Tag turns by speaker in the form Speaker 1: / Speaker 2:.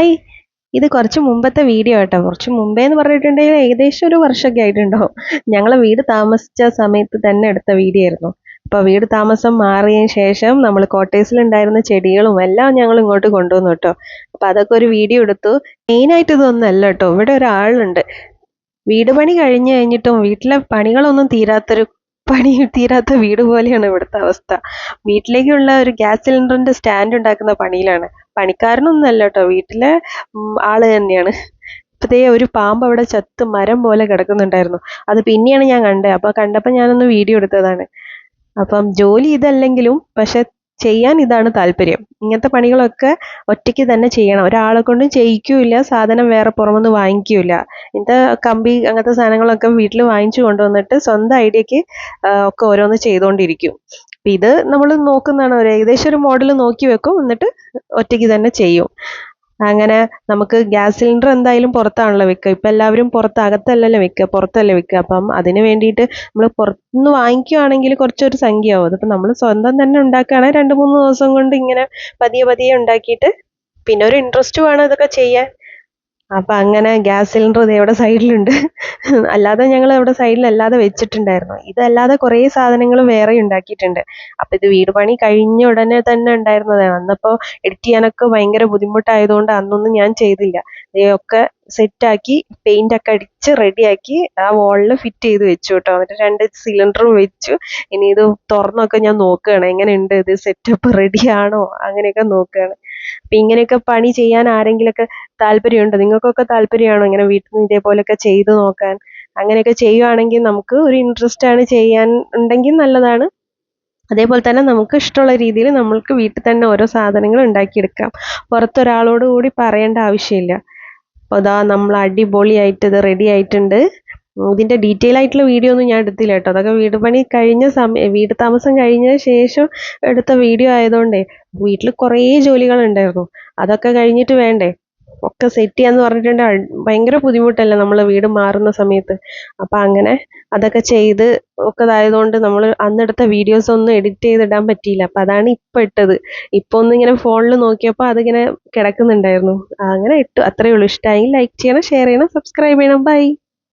Speaker 1: Hi. ഇത് കുറച്ച് മുമ്പത്തെ വീഡിയോ കേട്ടോ. കുറച്ച് മുമ്പേ എന്ന് പറഞ്ഞിട്ടുണ്ടെങ്കിൽ ഏകദേശം ഒരു വർഷമൊക്കെ ആയിട്ടുണ്ടാവും ഞങ്ങളെ വീട് താമസിച്ച സമയത്ത് തന്നെ എടുത്ത വീഡിയോ ആയിരുന്നു. അപ്പോൾ വീട് താമസം മാറിയതിന് ശേഷം നമ്മൾ കോട്ടേഴ്സിലുണ്ടായിരുന്ന ചെടികളും എല്ലാം ഞങ്ങൾ ഇങ്ങോട്ട് കൊണ്ടുവന്നു കേട്ടോ. അപ്പോൾ അതൊക്കെ ഒരു വീഡിയോ എടുത്തു. മെയിനായിട്ട് ഇതൊന്നല്ല കേട്ടോ. ഇവിടെ ഒരാളുണ്ട്. വീട് പണി കഴിഞ്ഞ് കഴിഞ്ഞിട്ടും വീട്ടിലെ പണികളൊന്നും തീരാത്തൊരു പണി തീരാത്ത വീട് പോലെയാണ് ഇവിടുത്തെ അവസ്ഥ. വീട്ടിലേക്കുള്ള ഒരു ഗ്യാസ് സിലിണ്ടറിന്റെ സ്റ്റാൻഡ് ഉണ്ടാക്കുന്ന പണിയിലാണ്. പണിക്കാരനൊന്നുമല്ല കേട്ടോ. വീട്ടിലെ ആൾ തന്നെയാണ്. ഇപ്പതേ ഒരു പാമ്പ് അവിടെ ചത്ത് മരം പോലെ കിടക്കുന്നുണ്ടായിരുന്നു. അത് പിന്നെയാണ് ഞാൻ കണ്ടത്. അപ്പൊ കണ്ടപ്പോൾ ഞാനൊന്ന് വീഡിയോ എടുത്തതാണ്. അപ്പം ജോലി ഇതല്ലെങ്കിലും പക്ഷെ ചെയ്യാൻ ഇതാണ് താല്പര്യം. ഇങ്ങനത്തെ പണികളൊക്കെ ഒറ്റയ്ക്ക് തന്നെ ചെയ്യണം. ഒരാളെ കൊണ്ട് ചെയ്യിക്കൂല സാധനം വേറെ പുറമൊന്ന് വാങ്ങിക്കൂല ഇങ്ങനത്തെ കമ്പി അങ്ങനത്തെ സാധനങ്ങളൊക്കെ വീട്ടിൽ വാങ്ങിച്ചു കൊണ്ടുവന്നിട്ട് സ്വന്തം ഐഡിയക്ക് ഒക്കെ ഓരോന്ന് ചെയ്തുകൊണ്ടിരിക്കും അപ്പം ഇത് നമ്മൾ നോക്കുന്നതാണ്. ഒരു ഏകദേശം ഒരു മോഡൽ നോക്കി വെക്കും. എന്നിട്ട് ഒറ്റയ്ക്ക് തന്നെ ചെയ്യും. അങ്ങനെ നമുക്ക് ഗ്യാസ് സിലിണ്ടർ എന്തായാലും പുറത്താണല്ലോ വെക്കുക. ഇപ്പം എല്ലാവരും പുറത്ത് അകത്തല്ലല്ലോ വെക്കുക പുറത്തല്ലേ വെക്കുക. അപ്പം അതിന് വേണ്ടിയിട്ട് നമ്മൾ പുറത്തുനിന്ന് വാങ്ങിക്കുകയാണെങ്കിൽ കുറച്ചൊരു സംഖ്യ ആവും അതിപ്പോൾ നമ്മൾ സ്വന്തം തന്നെ ഉണ്ടാക്കുകയാണെങ്കിൽ രണ്ട് മൂന്ന് ദിവസം കൊണ്ട് ഇങ്ങനെ പതിയെ പതിയെ ഉണ്ടാക്കിയിട്ട് പിന്നെ ഒരു ഇൻട്രസ്റ്റ് വേണം ഇതൊക്കെ ചെയ്യാൻ. അപ്പം അങ്ങനെ ഗ്യാസ് സിലിണ്ടർ ഇവിടെ സൈഡിലുണ്ട്. അല്ലാതെ ഞങ്ങൾ ഇവിടെ സൈഡിൽ അല്ലാതെ വെച്ചിട്ടുണ്ടായിരുന്നു. ഇതല്ലാതെ കുറേ സാധനങ്ങൾ വേറെ ഉണ്ടാക്കിയിട്ടുണ്ട്. അപ്പം ഇത് വീട് പണി കഴിഞ്ഞ ഉടനെ തന്നെ ഉണ്ടായിരുന്നതാണ് അന്നപ്പോൾ എഡിറ്റ് ചെയ്യാനൊക്കെ ഭയങ്കര ബുദ്ധിമുട്ടായതുകൊണ്ട് അന്നൊന്നും ഞാൻ ചെയ്തില്ല. ഇതൊക്കെ സെറ്റാക്കി ഒക്കെ അടിച്ച് റെഡിയാക്കി ആ വാളിൽ ഫിറ്റ് ചെയ്ത് വെച്ചു കേട്ടോ. എന്നിട്ട് രണ്ട് സിലിണ്ടറും വെച്ചു. ഇനി ഇത് തുറന്നൊക്കെ ഞാൻ നോക്കുകയാണ്. എങ്ങനെയുണ്ട് ഇത് സെറ്റപ്പ് റെഡിയാണോ അങ്ങനെയൊക്കെ നോക്കുകയാണ്. അപ്പം ഇങ്ങനെയൊക്കെ പണി ചെയ്യാൻ ആരെങ്കിലുമൊക്കെ താല്പര്യമുണ്ടോ? നിങ്ങൾക്കൊക്കെ താല്പര്യമാണോ ഇങ്ങനെ വീട്ടിൽ നിന്ന് ഇതേപോലെയൊക്കെ ചെയ്ത് നോക്കാൻ? അങ്ങനെയൊക്കെ ചെയ്യുവാണെങ്കിൽ നമുക്ക് ഒരു ഇൻട്രസ്റ്റ് ആണ് ചെയ്യാൻ ഉണ്ടെങ്കിൽ നല്ലതാണ്. അതേപോലെ തന്നെ നമുക്ക് ഇഷ്ടമുള്ള രീതിയിൽ നമ്മൾക്ക് വീട്ടിൽ തന്നെ ഓരോ സാധനങ്ങൾ ഉണ്ടാക്കിയെടുക്കാം. പുറത്തൊരാളോട് കൂടി പറയേണ്ട ആവശ്യമില്ല. അപ്പോൾ അതാ നമ്മൾ അടിപൊളിയായിട്ട് ഇത് റെഡി ആയിട്ടുണ്ട്. ഉം, ഇതിന്റെ ഡീറ്റെയിൽ ആയിട്ടുള്ള വീഡിയോ ഒന്നും ഞാൻ എടുത്തില്ല കേട്ടോ. അതൊക്കെ വീട് പണി കഴിഞ്ഞ സമയം വീട് താമസം കഴിഞ്ഞ ശേഷം എടുത്ത വീഡിയോ ആയതുകൊണ്ടേ വീട്ടിൽ കുറേ ജോലികൾ ഉണ്ടായിരുന്നു അതൊക്കെ കഴിഞ്ഞിട്ട് വേണ്ടേ? ഒക്കെ സെറ്റ് ചെയ്യാന്ന് പറഞ്ഞിട്ടുണ്ട്. ഭയങ്കര ബുദ്ധിമുട്ടല്ലേ നമ്മൾ വീട് മാറുന്ന സമയത്ത്. അപ്പം അങ്ങനെ അതൊക്കെ ചെയ്ത് ഒക്കെ ഇതായതുകൊണ്ട് നമ്മൾ അന്നെടുത്ത വീഡിയോസ് ഒന്നും എഡിറ്റ് ചെയ്തിടാൻ പറ്റിയില്ല. അപ്പം അതാണ് ഇപ്പം ഇട്ടത്. ഇപ്പം ഒന്ന് ഇങ്ങനെ ഫോണിൽ നോക്കിയപ്പോൾ അതിങ്ങനെ കിടക്കുന്നുണ്ടായിരുന്നു. അങ്ങനെ ഇട്ടു. അത്രയേ ഉള്ളൂ. ഇഷ്ടമായി ലൈക്ക് ചെയ്യണം ഷെയർ ചെയ്യണം സബ്സ്ക്രൈബ് ചെയ്യണം. ബൈ